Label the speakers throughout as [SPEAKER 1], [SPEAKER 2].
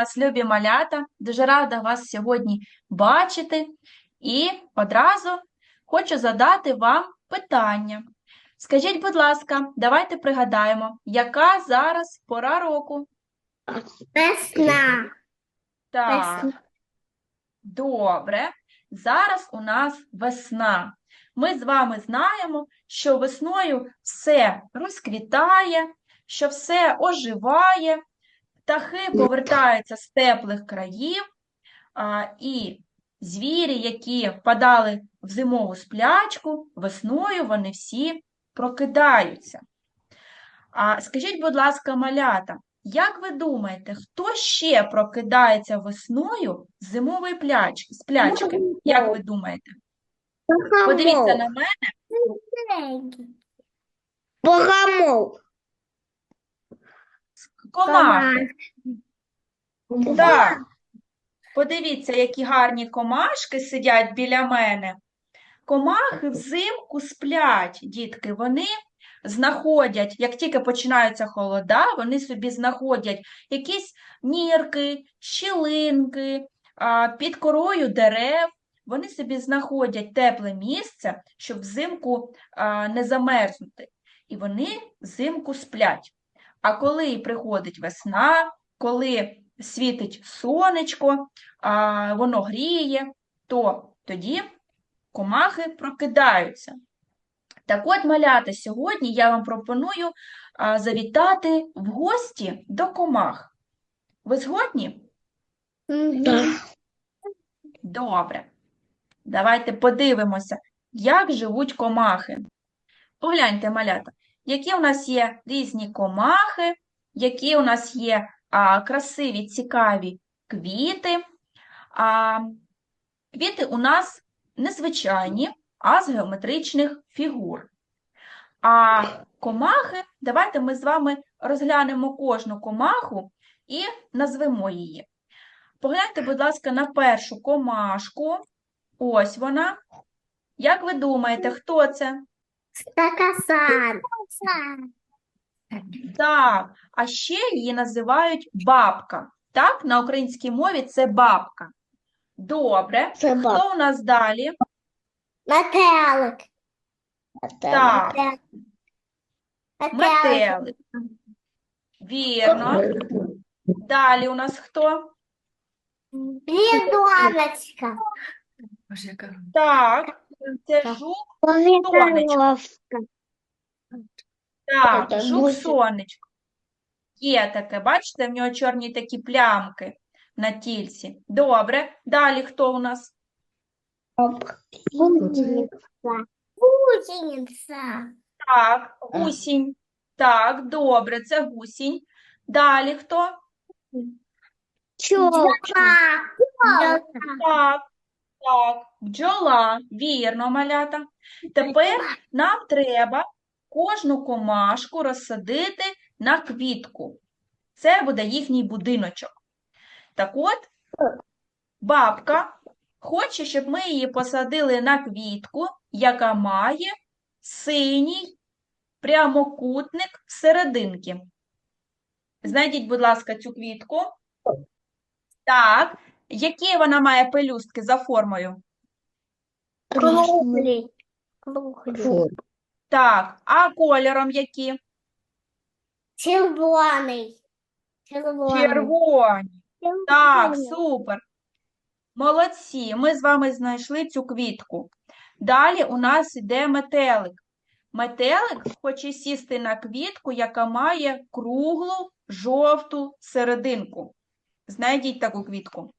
[SPEAKER 1] Вас, любі малята! Дуже рада вас сьогодні бачити. І одразу хочу задати вам питання. Скажіть, будь ласка, давайте пригадаємо, яка зараз пора року?
[SPEAKER 2] Весна.
[SPEAKER 1] Так,
[SPEAKER 2] Весна.
[SPEAKER 1] добре. Зараз у нас весна. Ми з вами знаємо, що весною все розквітає, що все оживає, птахи повертаються з теплих країв, а, і звірі, які впадали в зимову сплячку, весною вони всі прокидаються. А скажіть, будь ласка, малята, як ви думаєте, хто ще прокидається весною з зимової пляч... сплячки? Як ви думаєте? Подивіться на мене,
[SPEAKER 2] Богомол.
[SPEAKER 1] Комахи. Так. Подивіться, які гарні комашки сидять біля мене. Комахи взимку сплять, дітки. Вони знаходять, як тільки починаються холода, вони собі знаходять якісь нірки, щілинки, під корою дерев. Вони собі знаходять тепле місце, щоб взимку не замерзнути. І вони взимку сплять. А коли приходить весна, коли світить сонечко, а, воно гріє, то тоді комахи прокидаються. Так от, малята, сьогодні я вам пропоную завітати в гості до комах. Ви згодні? Добре. Давайте подивимося, як живуть комахи. Погляньте, малята, які у нас є різні комахи, які у нас є а, красиві, цікаві квіти. А, квіти у нас незвичайні, а з геометричних фігур. А комахи, давайте ми з вами розглянемо кожну комаху і назвемо її. Погляньте, будь ласка, на першу комашку. Ось вона. Як ви думаєте, хто це?
[SPEAKER 2] Стакасан.
[SPEAKER 1] Так, а ще її називають бабка. Так, на українській мові це бабка. Добре.
[SPEAKER 2] Собак.
[SPEAKER 1] Хто у нас далі?
[SPEAKER 2] Метелик.
[SPEAKER 1] Так,
[SPEAKER 2] Метелик.
[SPEAKER 1] Вірно. Далі у нас хто?
[SPEAKER 2] Бідоночка.
[SPEAKER 1] Так, це
[SPEAKER 2] Так.
[SPEAKER 1] жук.
[SPEAKER 2] Повітряновка.
[SPEAKER 1] Так, жук сонечко. Є таке, бачите, в нього чорні такі плямки на тільці. Добре. Далі хто у нас?
[SPEAKER 2] Гусениця.
[SPEAKER 1] Так, гусінь. Так, добре, це гусінь. Далі хто?
[SPEAKER 2] Чолка.
[SPEAKER 1] Так, так, бджола. Вірно, малята. Тепер нам треба кожну комашку розсадити на квітку. Це буде їхній будиночок. Так от, бабка хоче, щоб ми її посадили на квітку, яка має синій прямокутник серединки. Знайдіть, будь ласка, цю квітку. Так, які вона має пелюстки за формою?
[SPEAKER 2] Круглі. Круглі.
[SPEAKER 1] Так, а кольором які?
[SPEAKER 2] Червоний. Червоний.
[SPEAKER 1] Червоні. Так, супер. Молодці, ми з вами знайшли цю квітку. Далі у нас йде метелик. Метелик хоче сісти на квітку, яка має круглу жовту серединку. Знайдіть таку квітку.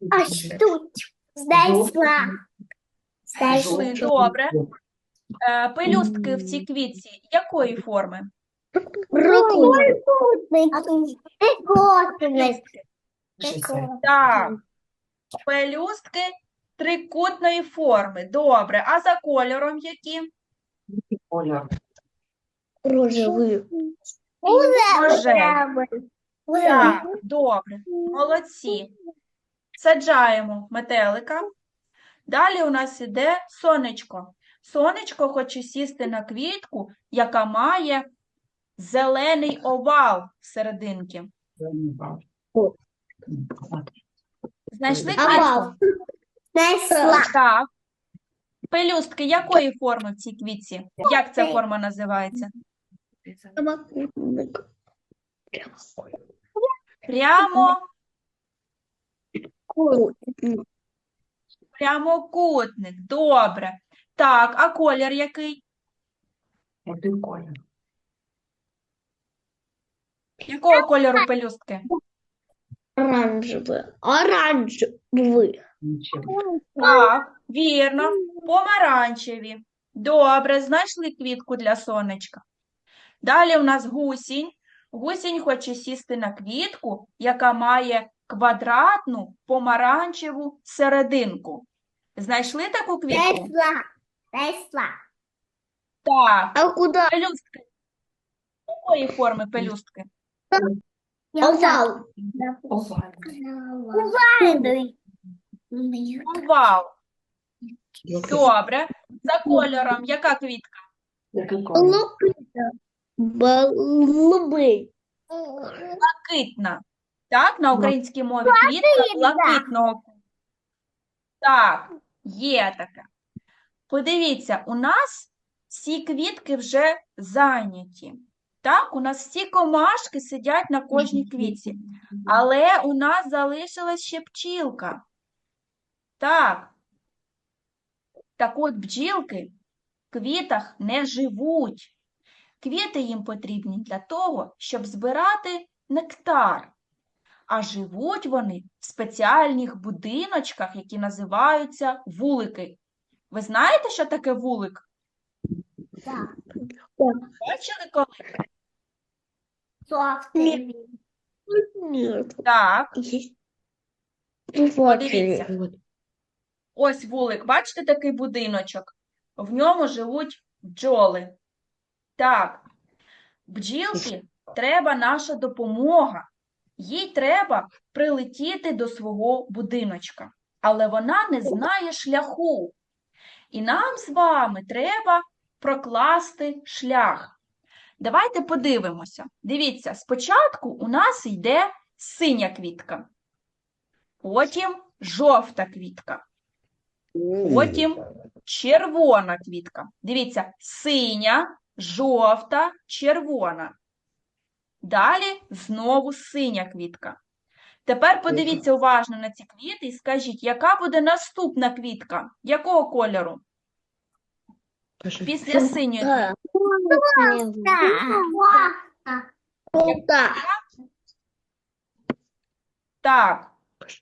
[SPEAKER 2] Ось тут. Знайшла.
[SPEAKER 1] Знайшли, добре. Е, Пелюстки в цій квітці якої форми?
[SPEAKER 2] Трикутник.
[SPEAKER 1] Так, пелюстки трикутної форми. Добре. А за кольором які?
[SPEAKER 2] Рожевий.
[SPEAKER 1] Рожевий. Так, добре. Молодці. Саджаємо метелика. Далі у нас іде сонечко. Сонечко хоче сісти на квітку, яка має зелений овал всерединки. Знайшли квітку? Так. Пелюстки якої форми в цій квітці? Як ця форма називається?
[SPEAKER 2] Прямокутник.
[SPEAKER 1] Прямо,
[SPEAKER 2] Кутник.
[SPEAKER 1] прямокутник. Добре. Так, а колір який?
[SPEAKER 3] Який колір?
[SPEAKER 1] Якого кольору пелюстки?
[SPEAKER 2] Оранжевий. Оранжевий.
[SPEAKER 3] Нічого.
[SPEAKER 1] Так, вірно. Помаранчеві. Добре, знайшли квітку для сонечка. Далі у нас гусінь. Гусінь хоче сісти на квітку, яка має квадратну помаранчеву серединку. Знайшли таку квітку?
[SPEAKER 2] Знайшла. Знайшла.
[SPEAKER 1] Так.
[SPEAKER 2] А куди?
[SPEAKER 1] Пелюстки. Якої форми пелюстки?
[SPEAKER 2] Овал.
[SPEAKER 3] Овальний.
[SPEAKER 1] Овал. Добре. За кольором яка квітка?
[SPEAKER 3] Колір?
[SPEAKER 1] Блакитна. Так, на українській мові квітка блакитного. Так, є таке. Подивіться, у нас всі квітки вже зайняті. Так, у нас всі комашки сидять на кожній квітці. Але у нас залишилась ще пчілка. Так. Так от бджілки в квітах не живуть. Квіти їм потрібні для того, щоб збирати нектар. А живуть вони в спеціальних будиночках, які називаються вулики. Ви знаєте, що таке вулик?
[SPEAKER 2] Так.
[SPEAKER 1] Бачили коли?
[SPEAKER 2] Жовтий. Нет.
[SPEAKER 1] Так, подивіться. Ось вулик, бачите такий будиночок? В ньому живуть бджоли. Так, бджілки треба наша допомога. Їй треба прилетіти до свого будиночка, але вона не знає шляху. І нам з вами треба прокласти шлях. Давайте подивимося. Дивіться, спочатку у нас йде синя квітка, потім жовта квітка. Потім червона квітка. Дивіться, синя, жовта, червона. Далі знову синя квітка. Тепер подивіться уважно на ці квіти і скажіть, яка буде наступна квітка? Якого кольору? Після синьої квітки.
[SPEAKER 2] Круто.
[SPEAKER 1] Так,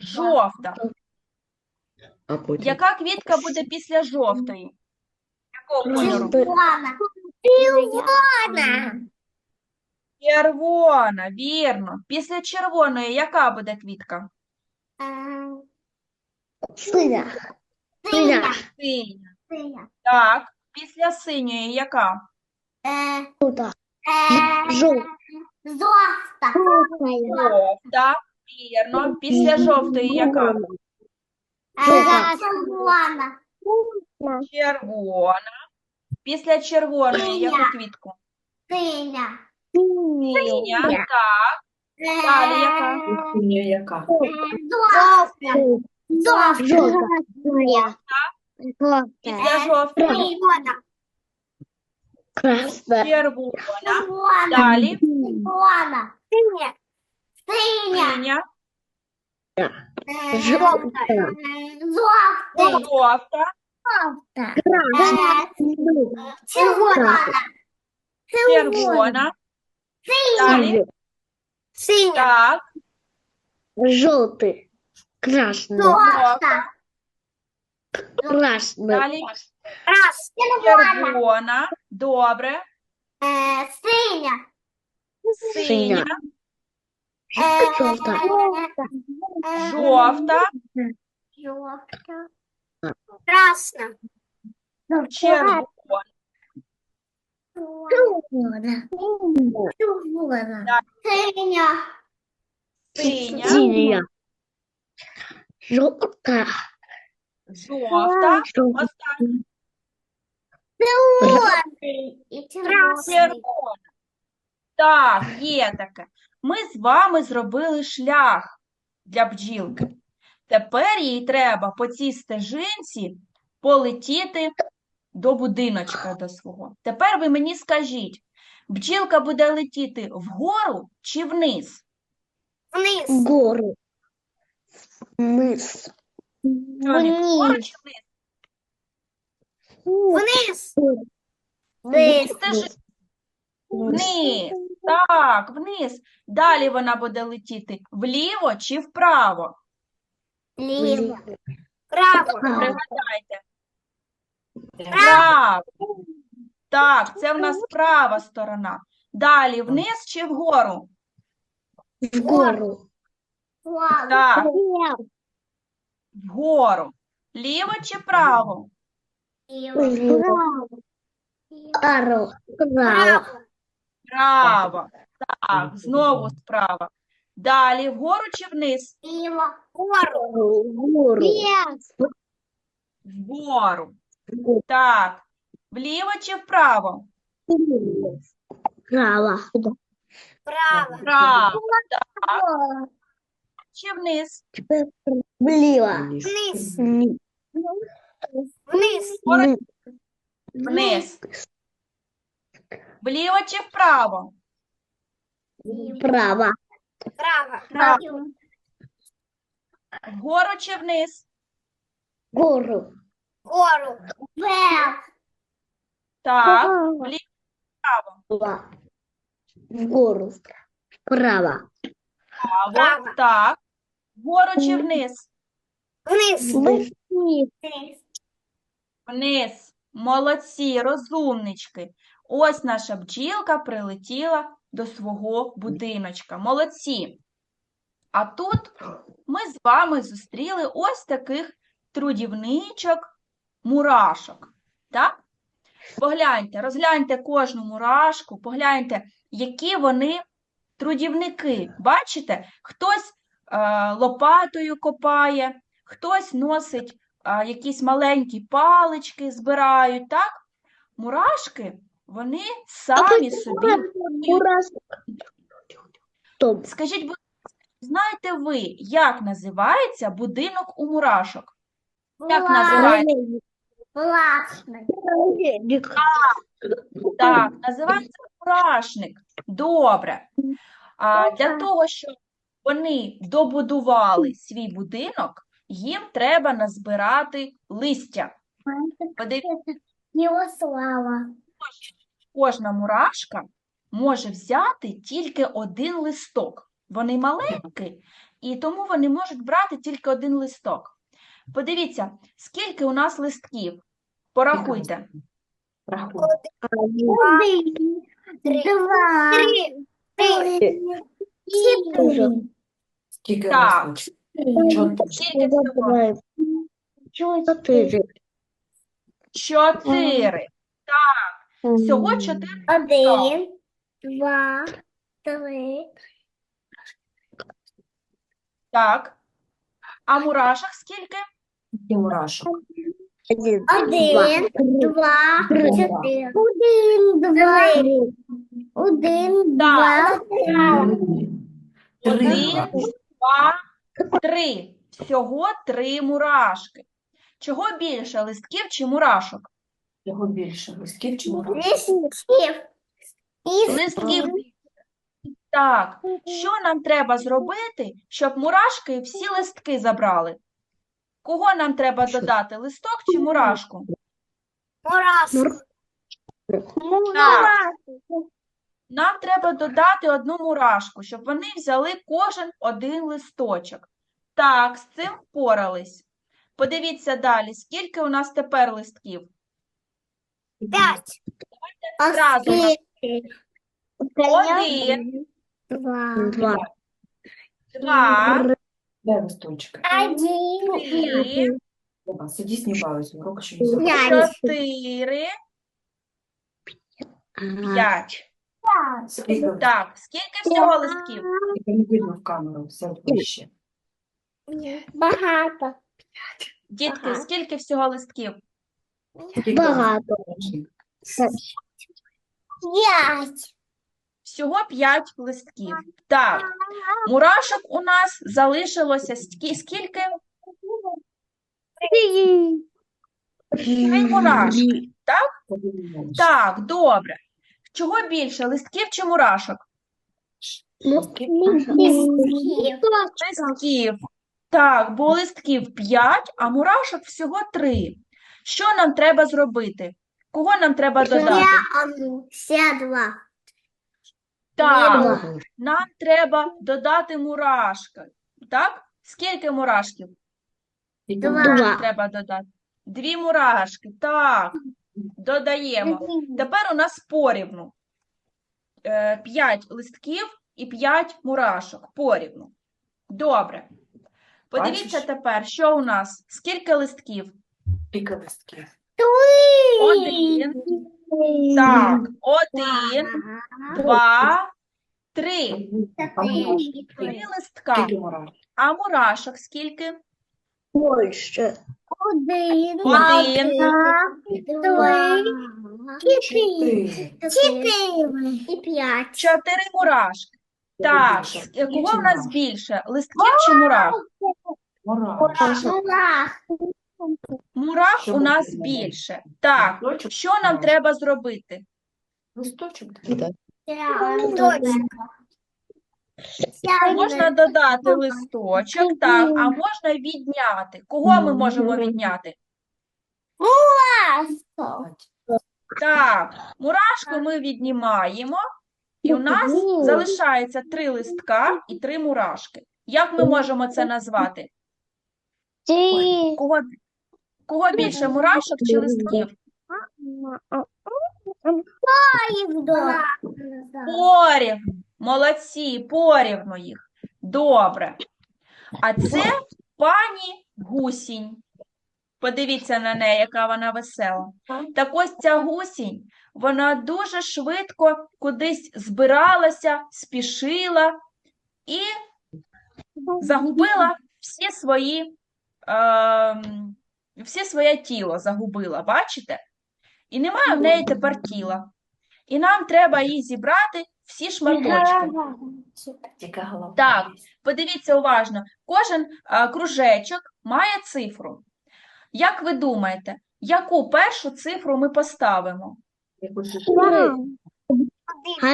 [SPEAKER 1] жовта.
[SPEAKER 3] А потім
[SPEAKER 1] Яка квітка буде після жовтої? Якого кольору?
[SPEAKER 2] Червона. Червона.
[SPEAKER 1] Вірно. Після червоної яка буде квітка?
[SPEAKER 2] Синя. Синя.
[SPEAKER 1] Синя.
[SPEAKER 2] Синя.
[SPEAKER 1] Так, після синьої яка?
[SPEAKER 2] Круто. Жовта. Жовта.
[SPEAKER 1] Жовта, вірно. Після жовтої яка?
[SPEAKER 2] Червона.
[SPEAKER 1] Червона. Після червоної яку квітку?
[SPEAKER 2] Синя.
[SPEAKER 1] Синя, так. Далі яка?
[SPEAKER 3] синя яка?
[SPEAKER 2] Жовта. Жовта.
[SPEAKER 1] Після жовтої
[SPEAKER 2] Червона. Красна.
[SPEAKER 1] червона.
[SPEAKER 2] Червона.
[SPEAKER 1] Далі
[SPEAKER 2] Червона. Синя. Синя.
[SPEAKER 1] синя,
[SPEAKER 2] Жовта. Жовта.
[SPEAKER 1] жовта,
[SPEAKER 2] Червона.
[SPEAKER 1] червона. Далі
[SPEAKER 2] Синя.
[SPEAKER 1] так,
[SPEAKER 2] Желтый. Красный.
[SPEAKER 1] жовта.
[SPEAKER 2] Красный.
[SPEAKER 1] Далі
[SPEAKER 2] Червона.
[SPEAKER 1] червона. Добре.
[SPEAKER 2] Синя.
[SPEAKER 1] Синя,
[SPEAKER 2] Желтая.
[SPEAKER 1] жовта,
[SPEAKER 2] Жовта. Красна.
[SPEAKER 1] червона.
[SPEAKER 2] Червона. Червона. Синя.
[SPEAKER 1] Синя,
[SPEAKER 2] Синя.
[SPEAKER 1] Жовта.
[SPEAKER 2] І червоний.
[SPEAKER 1] Так, є таке. Ми з вами зробили шлях для бджілки. Тепер їй треба по цій стежинці полетіти до будиночка до свого. Тепер ви мені скажіть, бджілка буде летіти вгору чи вниз?
[SPEAKER 2] Вниз.
[SPEAKER 4] Гору. Вниз.
[SPEAKER 1] Вгору чи вниз?
[SPEAKER 2] Вниз.
[SPEAKER 4] Вниз.
[SPEAKER 1] Стежи- Вниз. Так, вниз. Далі вона буде летіти вліво чи вправо?
[SPEAKER 2] Ліво. Право.
[SPEAKER 1] Пригадайте. Право. Так, це в нас права сторона. Далі вниз чи вгору?
[SPEAKER 4] Вгору.
[SPEAKER 1] Так, вгору. Ліво чи право?
[SPEAKER 2] Ліво.
[SPEAKER 4] Право. Право.
[SPEAKER 2] Право.
[SPEAKER 1] Право. Так, знову справа. Далі вгору чи вниз?
[SPEAKER 2] Ліво. Гору.
[SPEAKER 4] Вгору.
[SPEAKER 1] Вгору. Так. Вліво чи вправо?
[SPEAKER 4] Право.
[SPEAKER 2] Право.
[SPEAKER 1] Право. Чи вниз?
[SPEAKER 4] Вліво.
[SPEAKER 2] Вниз.
[SPEAKER 4] Вниз.
[SPEAKER 2] Вниз.
[SPEAKER 4] Вниз.
[SPEAKER 1] Вліво чи вправо?
[SPEAKER 4] Право.
[SPEAKER 2] Право.
[SPEAKER 1] Право. Вгору чи вниз?
[SPEAKER 4] Гору.
[SPEAKER 2] Гору. Вверх.
[SPEAKER 1] Так. Вліво, вправо.
[SPEAKER 4] Право. Вгору. Право.
[SPEAKER 1] Право.
[SPEAKER 2] Право.
[SPEAKER 1] Так. Вгору чи вниз?
[SPEAKER 2] Вниз.
[SPEAKER 4] Вниз.
[SPEAKER 2] Вниз.
[SPEAKER 1] Вниз. Молодці, розумнички. Ось наша бджілка прилетіла до свого будиночка. Молодці. А тут ми з вами зустріли ось таких трудівничок, мурашок. Так? Погляньте, розгляньте кожну мурашку, погляньте, які вони трудівники. Бачите, хтось е, лопатою копає, хтось носить а, якісь маленькі палички збирають, так? Мурашки, вони самі собі. Скажіть, будь ласка, знаєте ви, як називається будинок у мурашок? Як називається?
[SPEAKER 2] Власний.
[SPEAKER 1] Так, називається мурашник. Добре. А для того, щоб вони добудували свій будинок, їм треба назбирати листя. Подивіться,
[SPEAKER 2] Його слава.
[SPEAKER 1] кожна мурашка може взяти тільки один листок. Вони маленькі, і тому вони можуть брати тільки один листок. Подивіться, скільки у нас листків. Порахуйте.
[SPEAKER 3] Рахуй.
[SPEAKER 2] Один. Два. Три. Чотири.
[SPEAKER 3] Скільки
[SPEAKER 1] Так.
[SPEAKER 3] Чотири.
[SPEAKER 1] Скільки всього?
[SPEAKER 4] Чотири.
[SPEAKER 1] Чотири. Всього чотири.
[SPEAKER 2] Один. Два. Три.
[SPEAKER 1] Так. А мурашок скільки?
[SPEAKER 3] Скільки мурашок?
[SPEAKER 4] Один.
[SPEAKER 2] Один. Два.
[SPEAKER 4] Три.
[SPEAKER 2] Чотири. Один. Два. Один. Два.
[SPEAKER 3] Три
[SPEAKER 1] два, три. Всього три мурашки. Чого більше, листків чи мурашок?
[SPEAKER 3] Його більше. Листків чи мурашок?
[SPEAKER 2] Листів.
[SPEAKER 1] Листків. Так. Що нам треба зробити, щоб мурашки всі листки забрали? Кого нам треба додати, листок чи мурашку?
[SPEAKER 2] Мурашок.
[SPEAKER 1] Так. Нам треба додати одну мурашку, щоб вони взяли кожен один листочок. Так, з цим впорались. Подивіться далі, скільки у нас тепер листків?
[SPEAKER 2] П'ять.
[SPEAKER 1] Зразу.
[SPEAKER 2] Скільки?
[SPEAKER 1] Один,
[SPEAKER 2] Два.
[SPEAKER 4] Два.
[SPEAKER 1] Два,
[SPEAKER 3] Де листочки?
[SPEAKER 2] Один.
[SPEAKER 3] Ага, Сиди, знімаюся. Урок ще не
[SPEAKER 2] П'ять.
[SPEAKER 1] чотири, п'ять.
[SPEAKER 3] Скільки?
[SPEAKER 1] Так, скільки всього листків?
[SPEAKER 3] Тільки не видно в камеру. Все ближче.
[SPEAKER 2] Багато.
[SPEAKER 1] Дітки, скільки всього листків?
[SPEAKER 3] Скільки
[SPEAKER 4] Багато.
[SPEAKER 3] листочків?
[SPEAKER 2] П'ять.
[SPEAKER 1] Всього 5 листків. Так, мурашок у нас залишилося скі- скільки? Три мурашки. Так? Так, добре. Чого більше, листків чи мурашок? Листків. Так, бо листків 5, а мурашок всього 3. Що нам треба зробити? Кого нам треба додати?
[SPEAKER 2] Вся два.
[SPEAKER 1] Так, нам треба додати мурашки. Так? Скільки мурашків?
[SPEAKER 2] Два.
[SPEAKER 1] Треба додати. Дві мурашки. Так, додаємо. Тепер у нас порівну. Е, П'ять листків і п'ять мурашок. Порівну. Добре. Подивіться
[SPEAKER 3] Бачиш?
[SPEAKER 1] тепер, що у нас? Скільки листків?
[SPEAKER 3] Скільки листків?
[SPEAKER 1] Один. Так, один, два, три. Три листка. А мурашок скільки?
[SPEAKER 4] Больше.
[SPEAKER 2] Один.
[SPEAKER 1] Один.
[SPEAKER 2] Два.
[SPEAKER 3] Чотири.
[SPEAKER 2] Четыре. И пять.
[SPEAKER 1] Чотири мурашки. Так,
[SPEAKER 3] більше.
[SPEAKER 1] кого в нас більше? Листків чи мурах?
[SPEAKER 2] Мурах.
[SPEAKER 1] Мурах
[SPEAKER 3] Що
[SPEAKER 1] у нас
[SPEAKER 3] далі?
[SPEAKER 1] більше. Так,
[SPEAKER 3] Листочок?
[SPEAKER 1] що нам треба зробити?
[SPEAKER 3] Листочок.
[SPEAKER 1] Можна додати листочок, так, а можна відняти. Кого ми можемо відняти? Так, мурашку ми віднімаємо, і у нас залишається три листка і три мурашки. Як ми можемо це назвати? Кого, кого більше мурашок чи листків? Порівну. Молодці, порівну їх. Добре. А це пані гусінь. Подивіться на неї, яка вона весела. Так ось ця гусінь, вона дуже швидко кудись збиралася, спішила і загубила всі свої, ем, всі своє тіло загубила, бачите? І немає в неї тепер тіла. І нам треба її зібрати всі шматочки. Так. Подивіться уважно, кожен а, кружечок має цифру. Як ви думаєте, яку першу цифру ми поставимо?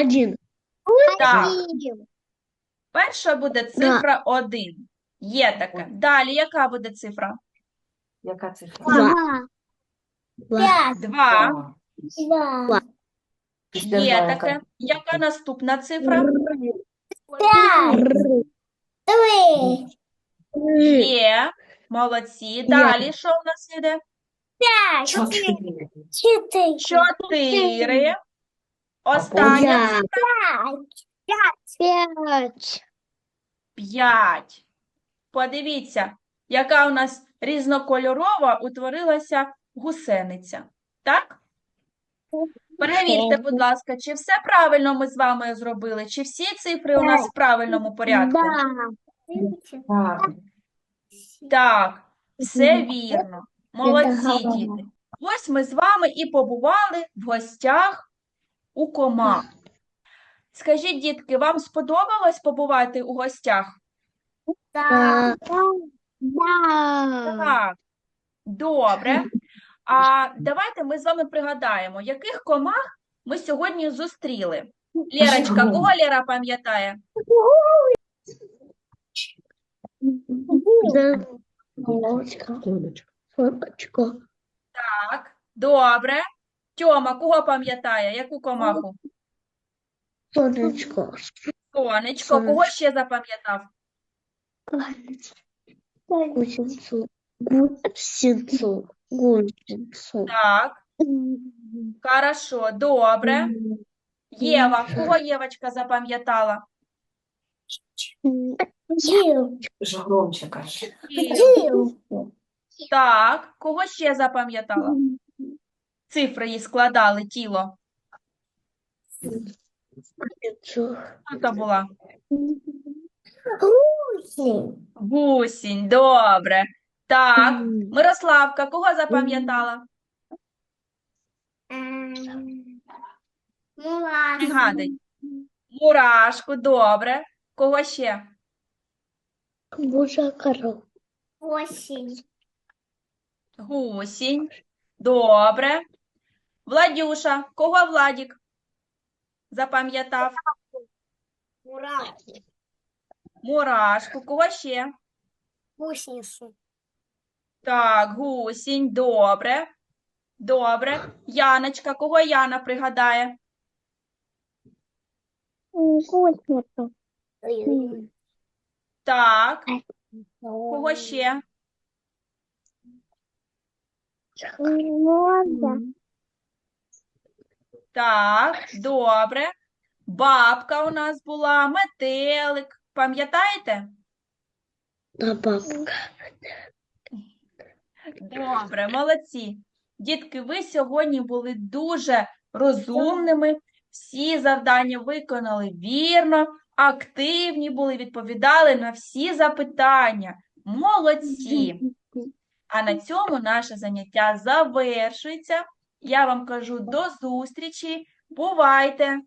[SPEAKER 4] Один.
[SPEAKER 1] Так, перша буде цифра 1. Є таке. Далі, яка буде цифра?
[SPEAKER 3] Яка цифра?
[SPEAKER 4] Два. Два.
[SPEAKER 1] 2.
[SPEAKER 2] Два.
[SPEAKER 3] Після
[SPEAKER 1] Є
[SPEAKER 3] два яка?
[SPEAKER 1] таке. Яка наступна цифра?
[SPEAKER 2] Пять. Три.
[SPEAKER 1] Є. Молодці. Далі, що в нас іде?
[SPEAKER 2] Пять.
[SPEAKER 3] Чотири.
[SPEAKER 2] Четыре.
[SPEAKER 1] 4. Остання
[SPEAKER 4] Пять.
[SPEAKER 2] Пять.
[SPEAKER 1] 5. Подивіться, яка у нас різнокольорова утворилася гусениця. Так? Перевірте, будь ласка, чи все правильно ми з вами зробили, чи всі цифри у нас в правильному порядку?
[SPEAKER 3] Так.
[SPEAKER 1] Так, все вірно. Молодці, діти. Ось ми з вами і побували в гостях у комах. Скажіть, дітки, вам сподобалось побувати у гостях?
[SPEAKER 2] Да.
[SPEAKER 1] Так, добре. А давайте ми з вами пригадаємо, яких комах ми сьогодні зустріли. Лєрочка, кого Лєра пам'ятає?
[SPEAKER 4] Солнышко.
[SPEAKER 3] Сонечко.
[SPEAKER 4] Солнышко.
[SPEAKER 1] Так, добре. Тьома, кого пам'ятає? Яку комаху?
[SPEAKER 4] Солнышко.
[SPEAKER 1] Сонечко, кого ще запам'ятав?
[SPEAKER 4] Гусеницу. Гусеницу. Гусеницу.
[SPEAKER 1] Так, хорошо, добре. Єва, кого Євочка запам'ятала?
[SPEAKER 3] Ж громче каже.
[SPEAKER 1] Так, кого ще запам'ятала? Цифри їй складали тіло. Хто то була?
[SPEAKER 2] Гусень.
[SPEAKER 1] Гусінь, добре. Так, Мирославка, кого запам'ятала?
[SPEAKER 2] Эм, Мурашка.
[SPEAKER 1] Мурашку, добре. Кого ще?
[SPEAKER 4] Божа корова.
[SPEAKER 1] Гусінь. Добре. Владюша. Кого Владік? Запам'ятав?
[SPEAKER 2] Мурах.
[SPEAKER 1] Мурашку. Кого ще?
[SPEAKER 2] Гусеницу.
[SPEAKER 1] Так, гусінь. Добре. Добре. Яночка. Кого Яна пригадає?
[SPEAKER 4] Гусеницю.
[SPEAKER 1] Так. Кого ще? Так, добре. Бабка у нас була, метелик. Пам'ятаєте?
[SPEAKER 4] Та бабка.
[SPEAKER 1] Добре, молодці. Дітки, ви сьогодні були дуже розумними, всі завдання виконали вірно, активні були, відповідали на всі запитання. Молодці. А на цьому наше заняття завершується. Я вам кажу до зустрічі. Бувайте!